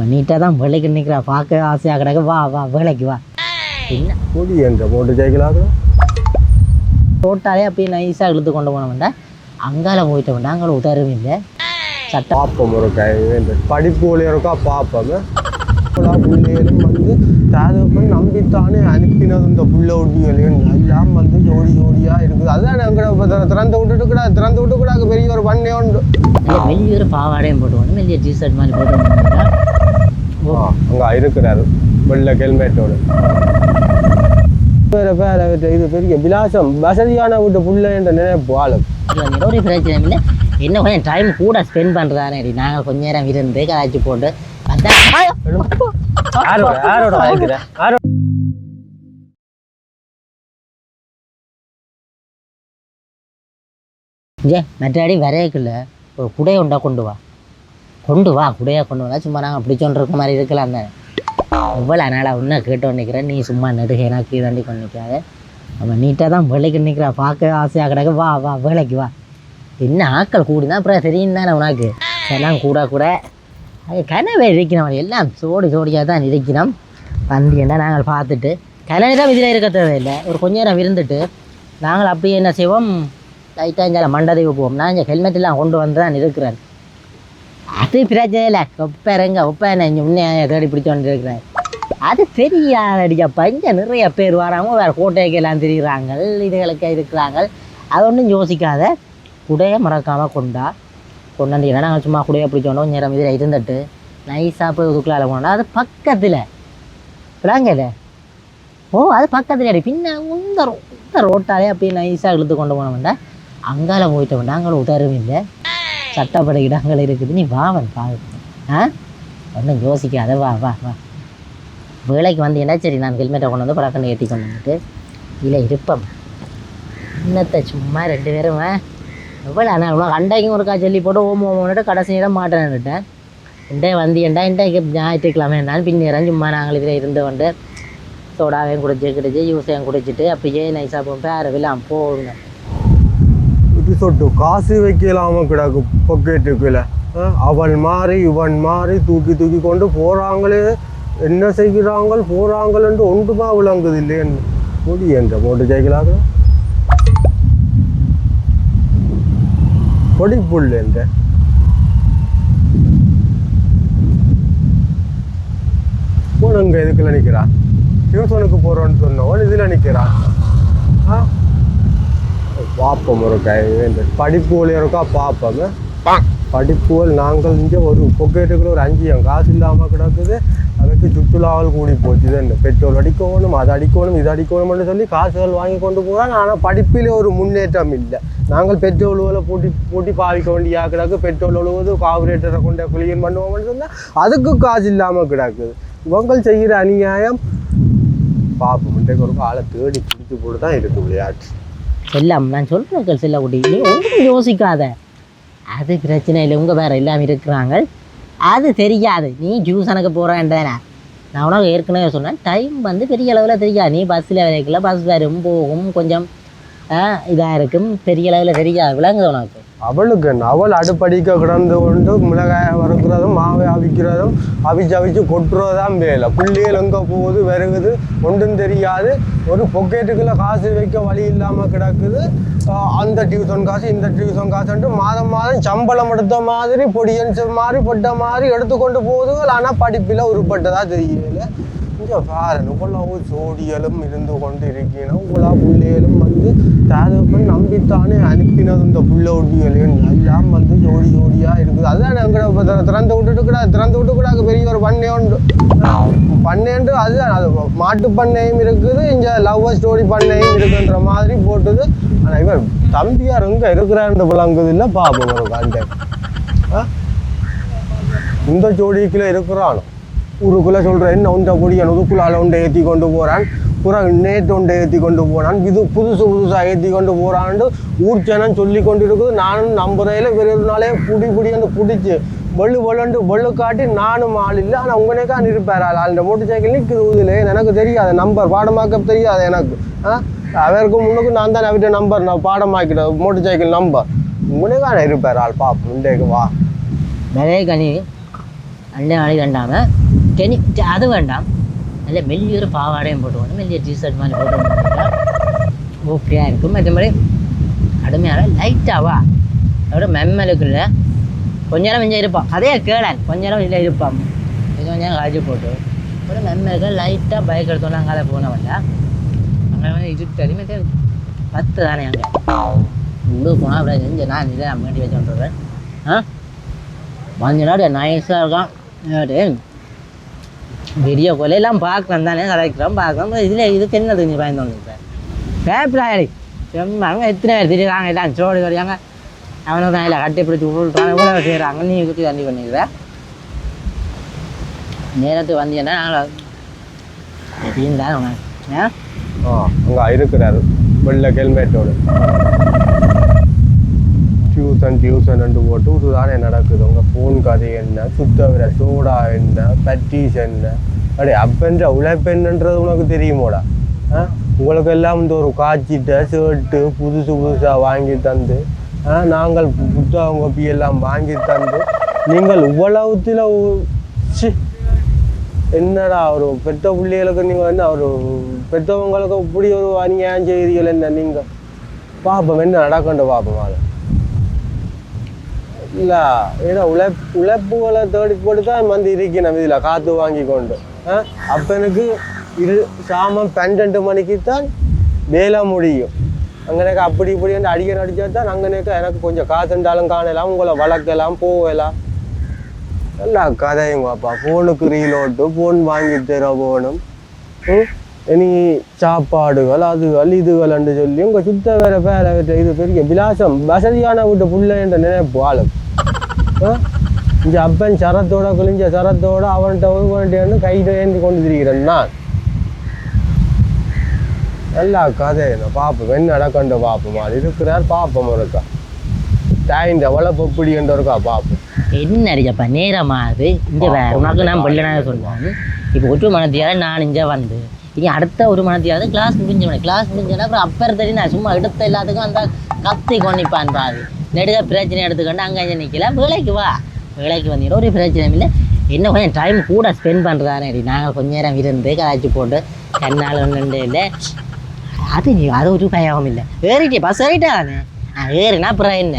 அவன் நீட்டாக தான் வேலைக்கு நிற்கிறா பார்க்க ஆசையாக கிடக்கு. வா வா வேலைக்கு வா. என்ன பொடி என்ற மோட்டர் சைக்கிளாக டோட்டாலே அப்படியே நைஸாக இழுத்து கொண்டு போனவன்டா. அங்கால போயிட்டு வந்தா அங்கே உதறவும் இல்லை. சட்டம் பார்ப்போம் ஒரு கை படிப்பு ஒளியருக்கா பார்ப்போம் பிள்ளைகளும் வந்து தாதப்பன் நம்பித்தானே அனுப்பினது இந்த புள்ள ஒட்டிகளையும் எல்லாம் வந்து ஜோடி ஜோடியா இருக்குது. அதான் எங்கட திறந்து விட்டுட்டு கூட திறந்து விட்டு கூட பெரிய ஒரு பண்ணே உண்டு. வெளியே ஒரு பாவாடையும் போட்டு வந்து வெளியே டிஷர்ட் மாதிரி போட்டு அங்க இருக்கிறாரு வெள்ளை ஹெல்மெட்டோடு. வேற வேற இது பெரிய விலாசம் வசதியான வீட்டு புள்ள என்ற நினைப்பு ஆளும். ஒரு பிரச்சனை இல்லை. என்ன கொஞ்சம் டைம் கூட ஸ்பெண்ட் பண்ணுறானே நாங்கள் கொஞ்ச நேரம் இருந்து கலாச்சி போட்டு. யாரோட வாங்கிக்கிற யாரோட மற்றாடி வரையக்குள்ள ஒரு குடையை உண்டா கொண்டு வா. கொண்டு வா குடையா கொண்டு வந்தா சும்மா நாங்கள் அப்படி சொல்லிருக்க மாதிரி இருக்கலாம் தானே எவ்வளோ நாளாக ஒன்றும் கேட்டு நிற்கிறேன் நீ சும்மா நெடுகைனா கீழாண்டி கொண்டு நிற்காது அவன் நீட்டாக தான் வேலைக்கு நிற்கிறா பார்க்க ஆசையாக கிடக்கு. வா வா வேலைக்கு வா. என்ன ஆட்கள் கூடினா அப்புறம் தெரியும் தானே உனக்கு? எல்லாம் கூட கூட. அது கனவே இருக்கிறோம். எல்லாம் சோடி சோடியாக தான் இருக்கிறோம். வந்தியண்டா நாங்கள் பார்த்துட்டு. கனவே தான் இதில் இருக்க தேவையில்லை. ஒரு கொஞ்ச நேரம் இருந்துட்டு நாங்கள் அப்படியே என்ன செய்வோம்? லைட்டாக இங்கே மண்டதைக்கு போவோம். நான் இங்கே ஹெல்மெட் எல்லாம் கொண்டு வந்து தான் இருக்கிறேன். அது பிரச்சனை இல்லை. ஒப்பரங்க ஒப்பன உன்னைய தேடி பிடிச்சு வந்துருக்கிறேன் இருக்கிறேன். அது தெரியாதடியா பஞ்ச நிறைய பேர் வராங்க வேறு கோட்டைக்கு எல்லாம் திரிகிறாங்க இதுகளுக்கு இருக்கிறாங்க அது ஒன்றும் யோசிக்காத. குடையை மறக்காமல் கொண்டா. கொண்டாந்தீங்கன்னா நாங்கள் சும்மா குடையை பிடிச்சோண்டோம் கொஞ்ச நேரம் இதில் இருந்துட்டு நைஸாக போய் ஒதுக்கலால் போனோம் அது பக்கத்தில். விடாங்கல ஓ அது பக்கத்தில் அடி. பின்ன இந்த ரோட்டாலே அப்படியே நைஸாக இழுத்து கொண்டு போனவன்டா. அங்கால போயிட்டு அங்கே உதறவும் இல்லை. சட்டப்படை இடங்கள் இருக்குது. நீ வாவன் பாரு. ஆ? ஒன்றும் யோசிக்காத. வா வா வா. வேலைக்கு வந்தீங்கன்னா சரி? நான் ஹெல்மெட்டை கொண்டு வந்து பழக்கம் ஏற்றி கொண்டு வந்துட்டு இல்லை இருப்பம் இன்னத்தை சும்மா ரெண்டு பேரும் எவ்வளோ ஆனால் உனக்கு அண்டைக்கும் ஒருக்கா சொல்லி போட்டு ஓம் ஓமோன்ட்டு கடைசி நேரம் மாட்டேன்னுட்டேன் இண்டே வந்தியண்டா இன்றைக்கு ஞாயிற்றுக்கிழமை நான் பின்னேரம் சும்மா நாங்கள் இதில் இருந்து வந்து சோடாவையும் குடிச்சு கிடிச்சு ஜூஸையும் குடிச்சிட்டு அப்படியே நைஸாக போகும். பேரவில்லாம் போகணும் இது சொட்டு காசு வைக்கலாம கிடக்கு பொக்கெட்டுக்குள்ள. அவன் மாறி இவன் மாறி தூக்கி தூக்கி கொண்டு போகிறாங்களே என்ன செய்கிறாங்கள்? போகிறாங்கள் என்று ஒன்றுமா விளங்குது இல்லையன்னு முடி என்ற மோட்டர் சைக்கிளாக. பொடிப்புல் என்ற. போனங்க இதுக்குள்ள நிற்கிறான் டியூஷனுக்கு போகிறோன்னு சொன்னவன் இதில் நிற்கிறான் ஆ பார்ப்போம் ஒரு கை. இந்த படிப்பு ஒளியருக்கா பார்ப்போம் படிப்புகள் நாங்கள் இங்கே ஒரு பொக்கெட்டுக்குள்ள ஒரு அஞ்சு என் காசு இல்லாமல் கிடக்குது. அதுக்கு சுற்றுலாவல் கூடி போச்சு. இது பெட்ரோல் அடிக்கணும் அது அடிக்கணும் இது அடிக்கணும்னு சொல்லி காசுகள் வாங்கி கொண்டு போகிறாங்க. ஆனால் படிப்பிலே ஒரு முன்னேற்றம் இல்லை. நாங்கள் பெட்ரோல் ஒழுவலை பூட்டி பூட்டி பாவிக்க வேண்டிய கிடக்கு. பெட்ரோல் ஒழுவது கார்பரேட்டரை கொண்டு கிளீன் பண்ணுவோம்னு சொன்னால் அதுக்கு காசு இல்லாமல் கிடக்குது. இவங்கள் செய்கிற அநியாயம். பார்ப்போம் இன்றைக்கு ஒரு ஆளை தேடி பிடிச்சி போட்டு தான் இருக்குது விளையாட்டு. செல்லம் நான் சொல்கிறேன் செல்ல குட்டி நீ ஒன்றும் யோசிக்காத. அது பிரச்சனை இல்லை உங்கள் வேறு எல்லாம் இருக்கிறாங்க. அது தெரியாது. நீ ஜூஸ் போகிறேன் தானே நான் உனக்கு ஏற்கனவே சொன்னேன் டைம் வந்து பெரிய அளவில் தெரியாது. நீ பஸ்ஸில் வரைக்கல பஸ் வரும் போகும் கொஞ்சம் இதாக இருக்கும். பெரிய அளவில் தெரியாது. விளங்குது உனக்கு. அவளுக்கு அவள் அடுப்படிக்க கிடந்து கொண்டு மிளகாயை வறுக்கிறதும் மாவை அவிக்கிறதும் அவிச்சு அவிச்சு கொட்டுறதான் வேலை. பிள்ளைகள் எங்கே போகுது வருகுது ஒன்றும் தெரியாது. ஒரு பொக்கெட்டுக்குள்ள காசு வைக்க வழி இல்லாமல் கிடக்குது. அந்த டியூஷன் காசு இந்த டியூஷன் காசுன்ட்டு மாதம் மாதம் சம்பளம் எடுத்த மாதிரி பொடியன்ஸ் மாதிரி பட்ட மாதிரி எடுத்துக்கொண்டு போகுது ஆனால் படிப்பில் உருப்பட்டதாக தெரியல. இங்கே பாருங்க. இவ்வளவு ஜோடிகளும் இருந்து கொண்டு இருக்கணும் இவ்வளோ பிள்ளைகளும் வந்து தாதப்பன் நம்பித்தானே அனுப்பினது இந்த புள்ள ஒட்டிகளையும் எல்லாம் வந்து ஜோடி ஜோடியா இருக்குது அதுதான் எங்கட திறந்து விட்டுட்டு கூட திறந்து விட்டு கூட பெரிய ஒரு பண்ணை உண்டு. பண்ணைண்டு அதுதான். அது மாட்டு பண்ணையும் இருக்குது இங்கே லவ் ஸ்டோரி பண்ணையும் இருக்குன்ற மாதிரி போட்டுது. ஆனால் இவர் தம்பியார் எங்கே இருக்கிறான்னு விளங்குது இல்லை பாப்போம் ஒரு கான்டாக்ட் இந்த ஜோடிக்குள்ள இருக்கிறானோ? ஊருக்குள்ளே சொல்கிறேன் என்ன உந்த பொடியன் உதுக்குள்ளால உண்டை ஏற்றி கொண்டு போகிறான் புறம் நேற்று உண்டை ஏற்றி கொண்டு போனான். இது புதுசு புதுசாக ஏற்றி கொண்டு போகிறான்ட்டு ஊர் ஜனம் சொல்லி கொண்டு இருக்குது நானும் நம்புறையில் வெறும் ஒரு நாளே புடி அந்த பிடிச்சி வெள்ளு வெள்ளண்டு வெள்ளு காட்டி நானும் ஆள் இல்லை. ஆனால் உங்கனேக்கான் இருப்பார் ஆள். அந்த மோட்டர் சைக்கிள் நிற்கிறது இல்லை எனக்கு தெரியாது. நம்பர் பாடமாக்க தெரியாது எனக்கு. ஆ? அவருக்கு முன்னுக்கு நான் தான் அவர்கிட்ட நம்பர் நான் பாடமாக்கிட்டேன் மோட்டர் சைக்கிள் நம்பர் உங்கனேக்கான இருப்பார் ஆள். பாப்பு இன்றைக்கு வா. நிறைய கனி அண்டை நாளை வேண்டாம டெனி அது வேண்டாம் நல்ல மெல்லிய ஒரு பாவாடையும் போட்டுக்கணும் மெல்லிய டிஷர்ட் மாதிரி போட்டு ஓகேயா இருக்கும் மற்றபடி கடுமையான லைட்டாவா அதோட மெம்மலுக்குள்ள கொஞ்ச நேரம் கொஞ்சம் இருப்பான் அதே கேளான் கொஞ்ச நேரம் இல்லை இருப்பான் இது கொஞ்சம் நேரம் காய்ச்சி போட்டு ஒரு மெம்மலுக்கு லைட்டாக பைக் எடுத்தோன்னா அங்கே போனவன்டா அங்கே வந்து இருட்டடி மற்ற பத்து தானே அங்கே உள்ளே போனால் அப்படியே செஞ்சு நான் இதை அம்மாட்டி வச்சு வந்துடுறேன் ஆ மஞ்சள் நாடு நைஸாக இருக்கான் டேய், வீடியோ கொலையெல்லாம் பார்க்கலாம் தானே கலைக்கிறோம் பார்க்கலாம் இதில் இதுக்கு என்ன தெரிஞ்சு பயந்து வந்து சார் பேப்பராயடி செம்மாங்க எத்தனை பேர் திரியாங்க எல்லாம் சோடு கிடையாங்க அவனுக்கு தான் இல்லை கட்டி பிடிச்சி விட்டுறாங்க இவ்வளோ செய்கிறாங்க நீ குத்தி தண்ணி பண்ணிக்கிற நேரத்துக்கு வந்தீங்கன்னா நாங்கள் எப்படின்னு தான் உனக்கு ஆ? ஆ அங்கே இருக்கிறாரு. வெள்ளை ஹெல்மெட்டோடு டியூசன் டியூசன் போட்டு இதுதானே நடக்குது. உங்கள் ஃபோன் கதை என்ன? சுத்தவிர சோடா என்ன? பட்டீஸ் என்ன? அப்படி அப்பென்ற உழைப்பென்னன்றது உனக்கு தெரியுமோடா? ஆ? உங்களுக்கு எல்லாம் இந்த ஒரு காய்ச்சிட்ட ஷர்ட்டு புதுசு புதுசாக வாங்கி தந்து ஆ? நாங்கள் புத்தகம் கோப்பி எல்லாம் வாங்கி தந்து நீங்கள் இவ்வளவுத்தில் என்னடா ஒரு பெத்த பிள்ளைகளுக்கு நீங்கள் வந்து ஒரு பெற்றவங்களுக்கு இப்படி ஒரு அநியாயம் செய்கிறீர்கள் என்ன நீங்கள் பாப்போம் என்ன நடக்கண்டு பார்ப்போம் அதை இல்லை ஏன்னா உழைப் உழைப்புகளை தேடி போட்டு தான் வந்து இருக்கணும் இதில் காற்று வாங்கி கொண்டு அப்ப எனக்கு இரு சாமம் பன்னெண்டு மணிக்கு தான் வேலை முடியும் அங்கே அப்படி இப்படி வந்து அடிக்க நடிச்சா தான் அங்கே எனக்கு கொஞ்சம் காசுண்டாலும் காணலாம் உங்களை வளர்க்கலாம் போகலாம் நல்லா கதையும் பாப்பா ஃபோனுக்கு ரீலோட்டு ஃபோன் வாங்கி தர போகணும் ம்? இனி சாப்பாடுகள் அதுகள் இதுகள் என்று சொல்லி உங்கள் சுத்த வேற வேற இது பெரிய விலாசம் வசதியான வீட்டு புள்ள என்ற நினைப்பு ஆளுக்கு இந்த அப்பன் சரத்தோட கிழிஞ்ச சரத்தோட அவன்கிட்ட வேண்டியன்னு கையில் ஏந்தி கொண்டு திரிகிறேன். நான். நல்லா கதை பார்ப்போம் என்ன நடக்கண்டு பார்ப்போம் அது இருக்கிறார் பார்ப்போம் இருக்கா தாயின் வளர்ப்பு எப்படி என்று இருக்கா பார்ப்போம் என்ன அடிச்சப்பா நேரமாகுது இங்கே வேறு உனக்கு நான் பிள்ளைனாக சொல்லுவாங்க. இப்போ ஒரு மனத்தியால நான் இங்கே வந்து. இனி அடுத்த ஒரு மனத்தியாவது கிளாஸ் முடிஞ்சவனே கிளாஸ் முடிஞ்சோன்னா அப்புறம் அப்பர் தடி நான் சும்மா எடுத்த எல்லாத்துக்கும் அந்த கத்தி கொண்டிப்பான் பாரு. நெடுக பிரச்சனை எடுத்துக்கொண்டு அங்கே இங்கே நிற்கல வேலைக்கு வா. வேலைக்கு வந்தீங்க ஒரு பிரச்சனையும் இல்லை. இன்னும் கொஞ்சம் டைம் கூட ஸ்பெண்ட் பண்ணுறதானே நாங்கள் கொஞ்ச நேரம் இருந்து கலாச்சி போட்டு கண்ணால் ஒன்று இல்லை. அது நீ அது ஒரு பயம் இல்லை. ஏறிட்டே பஸ் ஏறிட்டா தானே ஆ ஏறினா அப்புறம் என்ன?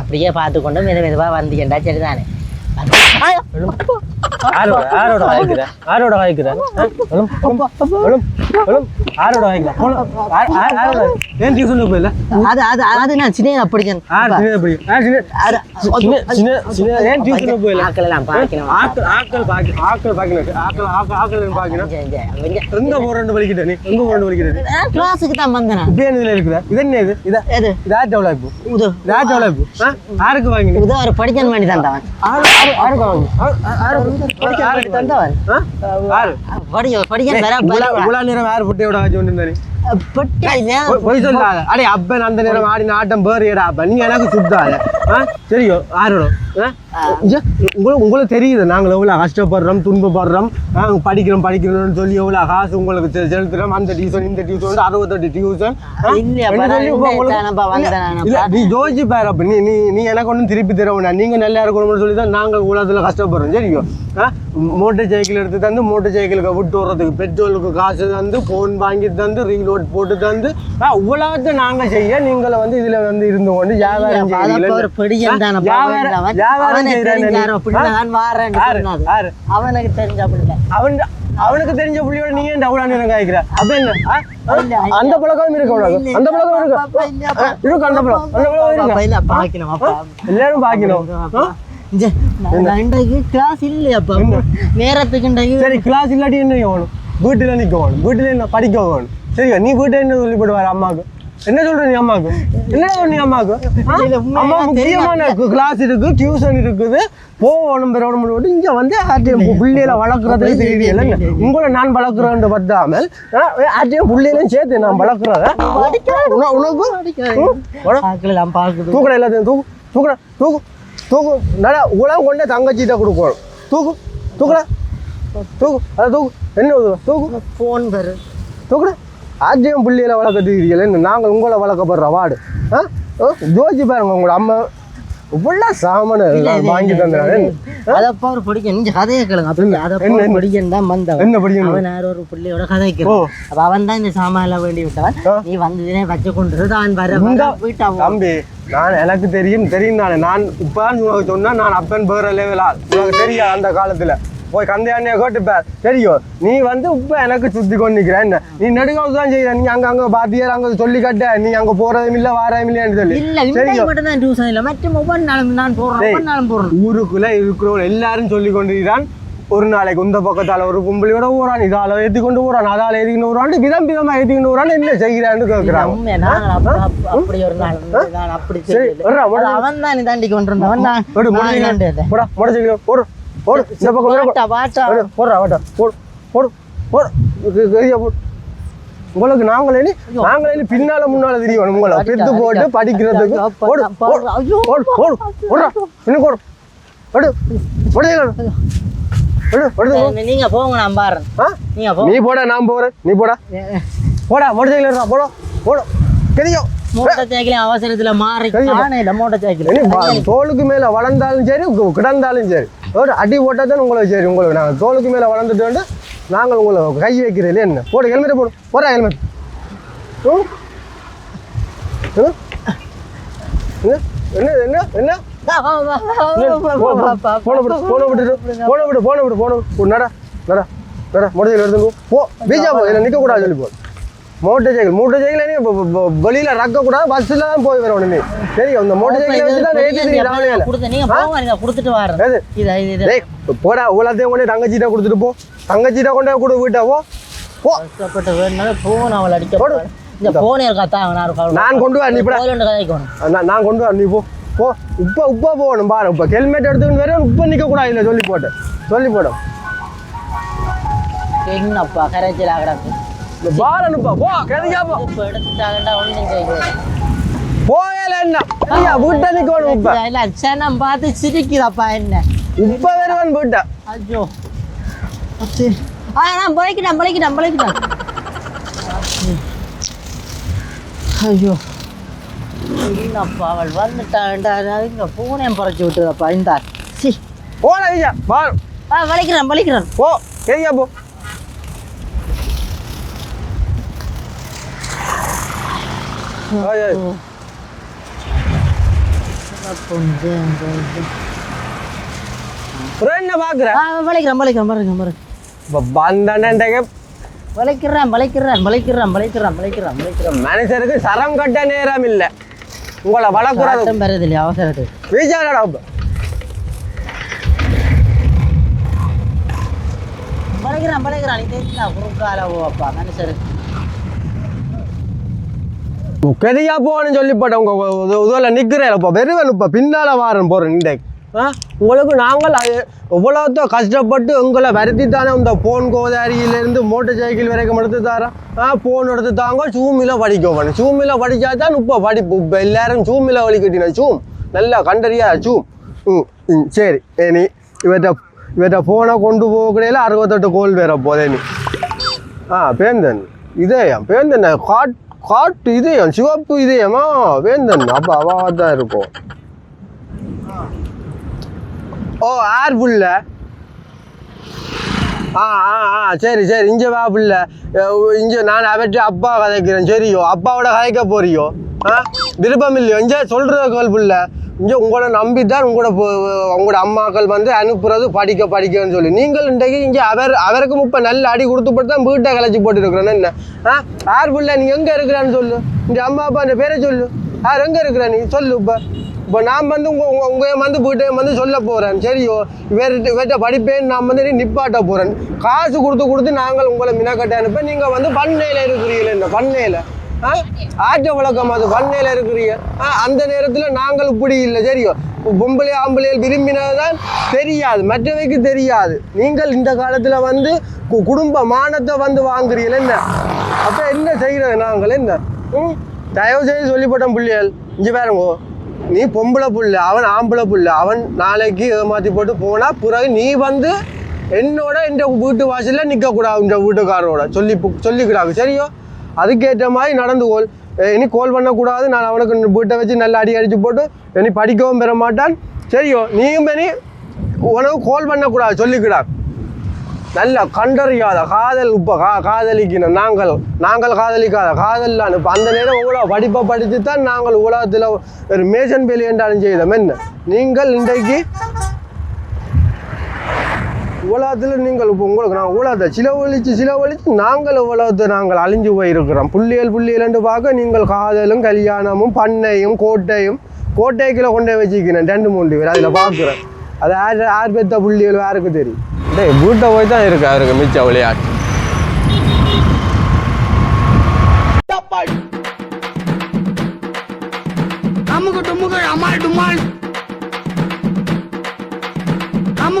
அப்படியே பார்த்து கொண்டு மெது மெதுவாக வந்தீங்கண்டா சரிதானே யாரோட வாய்க்கிற யாரோட வாய்க்கிற யாரோட வாய்க்கிற ஏன் டியூஷனுக்கு போயில அது அது அது நான் சின்ன அப்படிக்கேன் யார் சின்ன யார் சின்ன சின்ன ஏன் டியூஷனுக்கு போயில ஆக்கள் எல்லாம் பார்க்கணும் ஆக்கள் ஆக்கள் பாக்கி ஆக்கள் பாக்கணும் ஆக்கள் ஆக்கள் ஆக்கள் பாக்கணும் எங்க போறேன்னு வலிக்கிட்ட நீ எங்க போறேன்னு வலிக்கிட்ட கிளாஸுக்கு தான் வந்தேன் இப்படி என்ன இருக்குதா இது என்ன இது இதா எது இது யார் டெவலப் உது இது யார் டெவலப் யாருக்கு வாங்கினீங்க உது அவர் படிக்கணும் வேண்டி தந்தவன் யாருக்கு வாங்கி படிக்கணும் வேண்டி தந்தவன் யாரு படி படிக்கணும் வேற இவ்வளவு நேரம் யார் புட்டையோட ஆச்சு கொண்டு பட்டி பொய் பொய் சொல்லாத. அடே அப்பன் அந்த நேரம் ஆடின ஆட்டம் பேர் ஏடா அப்ப நீ எனக்கு சுத்தாத. சரியோ ஆரோட உங்களுக்கு உங்களுக்கு தெரியுது. நாங்கள் எவ்வளோ கஷ்டப்படுறோம் துன்பப்படுறோம் படிக்கிறோம் படிக்கிறோம்னு சொல்லி எவ்வளோ காசு உங்களுக்கு செலுத்துறோம். அந்த டியூஷன் இந்த டியூஷன் அறுபத்தெட்டு டியூஷன். நீ யோசிச்சு பாரு அப்ப. நீ நீ நீ எனக்கு ஒன்றும் திருப்பி தர வேண்டாம் நீங்க நல்லா இருக்கணும்னு சொல்லி தான் நாங்கள் உலகத்தில் கஷ்டப்படுறோம். சரியோ மோட்டர் சைக்கிள் எடுத்து தந்து மோட்டர் சைக்கிளுக்கு விட்டு வர்றதுக்கு பெட்ரோலுக்கு காசு தந்து ஃபோன் வாங்கி தந்து ரீலோட் போட்டு தந்து ஆ, இவ்வளவு நாங்க செய்ய நீங்கள வந்து இதுல வந்து இருந்து கொண்டு வியாபாரம் அவனுக்கு தெரிஞ்ச அவன் அவனுக்கு தெரிஞ்ச புள்ளியோட நீ ஏன் அவ்வளோ நேரம் காய்க்கிற அப்ப என்ன. அந்த பழக்கம் இருக்கு உனக்கு அந்த பழக்கம் இருக்கு. இருக்கு அந்த பழக்கம். அந்த பழக்கம் இருக்கு. பாக்கணும். எல்லாரும் பாக்கணும் கிளாஸ் இல்லையாப்பா நேரத்துக்கு சரி கிளாஸ் இல்லாட்டி என்ன வேணும் வீட்டுல நிக்க வேணும் வீட்டுல என்ன படிக்க வேணும் சரியா? நீ வீட்டுல என்ன சொல்லி போடுவாரு அம்மாவுக்கு? என்ன சொல்ற நீ அம்மாவுக்கு? என்ன சொல்ற நீ அம்மாவுக்கு? அம்மா முக்கியமான கிளாஸ் இருக்கு டியூஷன் இருக்குது. போகணும் பெறணும் போட்டு இங்க வந்து ஆர்டிஎம் பிள்ளைகளை வளர்க்குறது தெரியல உங்களை நான் வளர்க்குறேன்னு பத்தாமல் ஆர்டிஎம் பிள்ளைகளையும் சேர்த்து நான் வளர்க்குறத உன- உனக்கு? ம்? உன- ஆக்கள் எல்லாம் பார்க்குது தூக்குற எல்லாத்தையும் தூக்கு தூக்குற தூக்கு தூக்கு. நல்லா உலகம் கொண்டே தங்கச்சிட்ட கொடுக்கணும். தூக்கு தூக்குற தூக்கு அதை தூக்கு. என்ன? தூக்கு? ஃபோன் பெரு தூக்குற ஆஜ்யம் பிள்ளைகளை வளர்க்கறீர்கள் என்ன நாங்கள் உங்களை வளர்க்கப்படுற வார்டு ஆ? யோசிச்சு பாருங்க உங்களோட அம்மா. இவ்வளோ சாமான. வாங்கி தந்தேன். அதப்பா ஒரு பிடிக்கும் நீங்க கதையை கேளுங்க. அப்படி என்ன? பிடிக்கும் தான் வந்தவன். என்ன படிக்கணும்? அவன் யாரோ ஒரு பிள்ளையோட கதை ஓ. கேட்கிறான் அப்ப அவன் தான் இந்த சாமான் எல்லாம் வேண்டி விட்டவன். நீ வந்ததுனே வச்சு கொண்டு தான் வர போயிட்டான் தம்பி நான் எனக்கு தெரியும் தெரியும் நானே நான் இப்போ உனக்கு சொன்னா நான் அப்பன் வேற லெவலா உனக்கு தெரியும் அந்த காலத்துல? போய் கந்தையாண்ணிய கேட்டுப்பார் தெரியும். நீ வந்து இப்ப எனக்கு சுத்தி கொண்டு நிக்கிற என்ன? நீ நெடுகாவது தான் செய்யற நீ அங்க அங்க பாத்தியார் அங்க சொல்லி கட்ட நீ அங்க போறதும் இல்ல வாரதும் இல்லைன்னு சொல்லி. ஊருக்குள்ள இருக்கிறவங்க எல்லாரும் சொல்லி கொண்டிருக்கிறான். ஒரு நாளைக்கு இந்த பக்கத்தால ஒரு கும்பலியோட ஊறான் இதால ஏத்தி கொண்டு ஊறான் அதால ஏத்திக்கிட்டு ஊறான் விதம் விதமா ஏத்திக்கிட்டு ஊறான் என்ன செய்கிறான்னு கேட்கிறான் ஒரு முடிச்சுக்கலாம் போடு. போடு இந்த பக்கம். வாட்டா, போடுறா வாட்டா. போடு போடு போடு. உங்களுக்கு நாங்களே நாங்களே பின்னால முன்னால தெரியணும் உங்களை. பெத்து போட்டு படிக்கிறதுக்கு. போடு போடு ஐயோ. போடு போடு. போடுறா. இன்னும் போடு. போடு. சரி, நீங்க போங்க நான் பாருறேன். ஆ? நீங்க போ. நீ போடா நான் போறேன். நீ போடா. போடா முடிச்சுக்கலாம் போடா போடு. தெரியும். மூட்டை சைக்கிள் அவசரத்துல மாறி மூட்டை சைக்கிள் தோலுக்கு மேல வளர்ந்தாலும் சரி கிடந்தாலும் சரி. ஒரு அடி போட்டால் தான் உங்களுக்கு சரி உங்களுக்கு நாங்கள் தோலுக்கு மேல வளர்ந்துட்டு வந்து நாங்கள் உங்களை கை வைக்கிறீங்களே என்ன? போடு ஹெல்மெட்டை போடு. போடா ஹெல்மெட்? என்ன? என்ன என்ன போன விடு போன விட்டு போன விடு போன விடு போன விடு. நட நட நட மோட்டர் எடுத்து போ. போ பீச்சா போ இதில் நிற்கக்கூடாது சொல்லி போ. மோட்டர் சைக்கிள் மோட்டர் சைக்கிள் வெளியில ரக்கக்கூடாது பஸ்ஸில் தான் போய் வரணும் நீ தெரியும் இந்த மோட்டர் சைக்கிள் வச்சு தான் ஏற்றி தெரியும் கொடுத்த நீங்க போங்க நீங்க கொடுத்துட்டு வரேன்? இது இது போடா எல்லாத்தையும் கொண்டு தங்கச்சிட்ட கொடுத்துட்டு போ. தங்கச்சிட்ட கொண்டு கொடு வீட்டை போ. போ. கஷ்டப்பட்டு வேணுனாலும் போன் அவள் அடிக்க போடு. இந்த போன் இருக்கா நான் நான் கொண்டு வா நீ நான் கொண்டு வர நீ போ. போ. இப்போ இப்போ போகணும் பாரு இப்போ ஹெல்மெட் எடுத்துக்கிட்டு வேற இப்போ நிற்கக்கூடாது இல்லை சொல்லி போட்டேன் சொல்லி போடும் என்னப்பா கரைச்சல் ஆகிடாக்கு இந்த பாரு அனுப்பா போ கிடைக்கா போ. போயல என்ன? ஐயா வீட்டை நிற்கணும் இப்போ இல்ல சனம் பார்த்து சிரிக்குதாப்பா என்ன? இப்போ வருவன் வீட்டை. ஐயோ. ஆ நான் பழைக்கிட்டேன் பழைக்கிட்டேன் பழைக்கிட்டேன் ஐயோ என்னப்பா அவள் வந்துட்டாண்டா இங்க பூனையும் பறைச்சி விட்டுதப்பா இந்த சி. போடா ஐயா பாரு ஆ வளைக்கிறேன் வளைக்கிறேன் போ சரியா போ. ஐயா, அப்புறம் என்ன பாக்குற வளைக்கிறேன் வளைக்கிறேன் வளைக்கிறேன் இப்போ பந்தண்டங்க வளைக்கிறேன் வளைக்கிறேன் வளைக்கிறேன் வளைக்கிறேன் வளைக்கிறேன் வளைக்கிறேன். மனுஷருக்கு சரம் கட்ட நேரம் இல்லை. உங்களை வளர்க்குறது சத்தம் பெறது இல்லையா அவசரத்துக்கு. இப்போ வளைக்கிறேன் வளைக்கிறேன் நீ தெரிஞ்சா குறுக்கால அப்பா மனுஷருக்கு கெதியா போகணும்னு சொல்லிப்பட்டேன் உங்கள் உங்க உதவியில் நிற்கிறேன் இப்போ வெறுவன் இப்போ பின்னால வாரன் போகிறேன் இன்றைக்கு ஆ? உங்களுக்கு நாங்கள் அது எவ்வளோத்தோ கஷ்டப்பட்டு உங்களை வருத்தி தானே இந்த ஃபோன் கோதாரியிலேருந்து மோட்டர் சைக்கிள் வரைக்கும் எடுத்து தரேன் ஆ ஃபோன் எடுத்து தாங்க சூமில் படிக்க வேணும். படித்தா தான் இப்போ படிப்பு இப்போ எல்லாரும் சூமில வழி சூம் நல்லா கண்டறியா சூம் ம் ம் சரி ஏனி நீ இவற்றை இவற்றை ஃபோனை கொண்டு போகக்கூடையில அறுபத்தெட்டு கோல் வேற போதே நீ ஆ பேந்தன் இதே பேந்தன் காட் காட்டு இதயம் சிவப்பு இதயமா வேந்தன் அப்போ அவாக தான் இருக்கும் ஓ ஆர் புள்ள ஆ ஆ ஆ சரி சரி இங்கே வா புள்ள இங்கே நான் அவற்றை அப்பா கதைக்கிறேன் சரியோ அப்பாவோட கதைக்க போறியோ ஆ விருப்பம் இல்லையோ இங்கே கோல் புள்ள இங்கே உங்களை நம்பி தான் உங்களோட உங்களோட அம்மாக்கள் வந்து அனுப்புறது படிக்க படிக்கன்னு சொல்லி. நீங்கள் இன்றைக்கு இங்கே அவர் அவருக்கும் இப்போ நல்ல அடி கொடுத்து போட்டு தான் வீட்டை கலைச்சி போட்டுருக்குறேன்னு என்ன? ஆ? யார் புள்ள நீ? எங்கே இருக்கிறான்னு சொல்லு. இந்த அம்மா அப்பா அந்த பேரை சொல்லு. யார் எங்கே இருக்கிற நீ? சொல்லு இப்போ. இப்போ நான் வந்து உங்கள் உங்கள் உங்கள் வந்து வீட்டையும் வந்து சொல்ல போகிறேன் சரியோ? வேறு வேட்ட படிப்பேன் நான் வந்து நிப்பாட்ட போகிறேன் காசு கொடுத்து கொடுத்து நாங்கள் உங்களை மினக்கட்டை அனுப்ப நீங்கள் வந்து பண்ணையில இருக்கிறீங்களே என்ன? பண்ணையில. ஆ? வழக்கம் அது பண்ணையில் இருக்கிறீங்க. ஆ அந்த நேரத்தில் நாங்கள் இப்படி இல்லை. தெரியும் பொம்பளை ஆம்பளைகள் விரும்பினதுதான் தெரியாது. மற்றவைக்கு தெரியாது. நீங்கள் இந்த காலத்தில் வந்து கு- குடும்ப மானத்தை வந்து வாங்குறீங்களே என்ன? அப்போ என்ன செய்கிறது நாங்கள்? என்ன? ம்? தயவு செய்து சொல்லிப்பட்டோம் பிள்ளைகள். இங்கே பாருங்கோ. நீ பொம்பளை புள்ள அவன் ஆம்பளை புள்ள. அவன் நாளைக்கு ஏமாற்றி போட்டு போனால் பிறகு நீ வந்து என்னோட இந்த வீட்டு வாசலில் நிற்கக்கூடாது இந்த வீட்டுக்காரரோட. சொல்லி சொல்லிக்கிறாங்க. சரியோ? அதுக்கேற்ற மாதிரி நடந்து கோல். இனி கோல் பண்ணக்கூடாது. நான் அவனுக்கு வீட்டை வச்சு நல்லா அடி அடித்து போட்டு இனி படிக்கவும் பெற மாட்டான். சரியோ நீயும் இனி உனக்கு கோல் பண்ணக்கூடாது. சொல்லிக்கிடா. நல்ல கண்டறியாத காதல் இப்போ கா காதலிக்கணும் நாங்கள் நாங்கள் காதலிக்காத காதல்லான்னு இப்போ அந்த நேரம் இவ்வளோ படிப்பை படித்து தான் நாங்கள் உலகத்தில் ஒரு மேசன் பேலி என்றாலும் செய்தோம். என்ன? நீங்கள் இன்றைக்கு உலகத்தில் நீங்கள் இப்போ உங்களுக்கு நான் உலகத்தை சிலவழித்து சிலவழித்து நாங்கள் உலகத்தை நாங்கள் அழிஞ்சு போயிருக்கிறோம். புள்ளியல் புள்ளியல்னு பார்க்க நீங்கள் காதலும் கல்யாணமும் பண்ணையும் கோட்டையும் கோட்டைக்குள்ளே கொண்டு போய் வச்சுக்கிறேன். ரெண்டு மூணு பேர் அதில் பார்க்குறேன். அது யார் யார் பெத்த புள்ளியல் யாருக்கு தெரியும்? டேய் வீட்டை போய் தான் இருக்கு அவருக்கு மிச்ச விளையாட்டு அமுக டுமுக அமால் டுமால்.